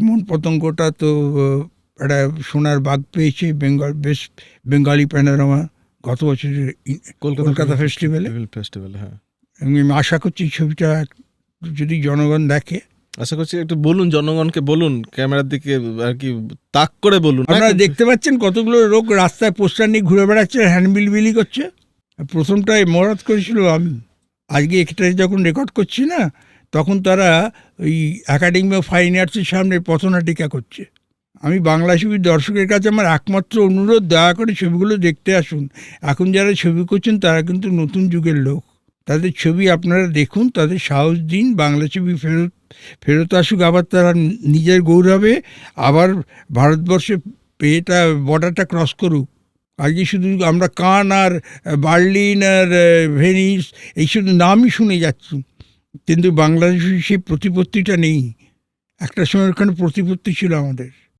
মন পতঙ্গটা তো একটা সোনার বাঘ পেয়েছে বেঙ্গল বেশ বেঙ্গালি প্যানোরামা গত বছরের কলকাতা ফেস্টিভ্যালে ফেস্টিভ্যাল হ্যাঁ। আমি আশা করছি ছবিটা যদি জনগণ দেখে। আশা করছি একটু বলুন জনগণকে বলুন ক্যামেরার দিকে আর কি তাক করে বলুন। আপনারা দেখতে পাচ্ছেন কতগুলো লোক রাস্তায় পোস্টার নিয়ে ঘুরে বেড়াচ্ছে হ্যান্ডবিল বিলি করছে। প্রথমটায় মরাত করেছিল আমি। আজকে একটা যখন রেকর্ড করছি না তখন তারা ওই একাডেমি অফ ফাইন আর্টসের সামনে পথনাটিকা করছে। আমি বাংলা ছবির দর্শকের কাছে আমার একমাত্র অনুরোধ, দয়া করে ছবিগুলো দেখতে আসুন। এখন যারা ছবি করছেন, তারা কিন্তু নতুন যুগের লোক। তাদের ছবি আপনারা দেখুন, তাদের সাহস দিন, বাংলা ছবি ফেরত ফেরত আসুক, আবার তারা নিজের গৌরবে আবার ভারতবর্ষে এটা বর্ডারটা ক্রস করুক। আজকে শুধু আমরা কান আর, বার্লিন আর ভেনিস, এই শুধু নামই শুনে যাচ্ছি। কিন্তু বাংলাদেশে সেই প্রতিপত্তিটা নেই। একটা সময় ওখানে প্রতিপত্তি ছিল আমাদের।